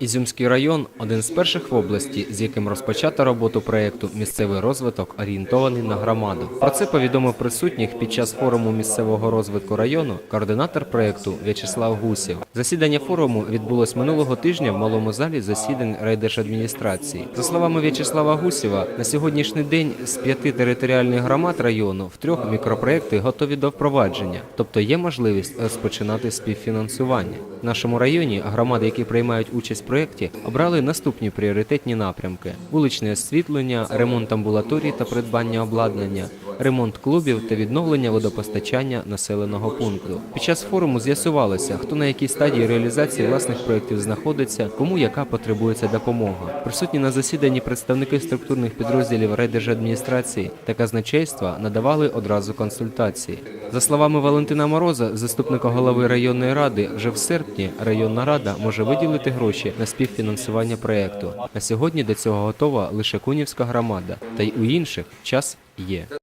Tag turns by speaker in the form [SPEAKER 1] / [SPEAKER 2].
[SPEAKER 1] Ізюмський район один з перших в області, з яким розпочато роботу проєкту Місцевий розвиток орієнтований на громаду. Про це повідомив присутніх під час форуму місцевого розвитку району координатор проєкту В'ячеслав Гусєв. Засідання форуму відбулось минулого тижня в малому залі засідань райдержадміністрації. За словами В'ячеслава Гусєва, на сьогоднішній день з п'яти територіальних громад району в трьох мікропроекти готові до впровадження, тобто є можливість розпочинати співфінансування. В нашому районі громади, які приймають участь проєкті, обрали наступні пріоритетні напрямки: вуличне освітлення, ремонт амбулаторій та придбання обладнання, ремонт клубів та відновлення водопостачання населеного пункту. Під час форуму з'ясувалося, хто на якій стадії реалізації власних проєктів знаходиться, кому яка потребується допомога. Присутні на засіданні представники структурних підрозділів райдержадміністрації та казначейства надавали одразу консультації. За словами Валентина Мороза, заступника голови районної ради, вже в серпні районна рада може виділити гроші на співфінансування проєкту. На сьогодні до цього готова лише Кунівська громада, та й у інших час є.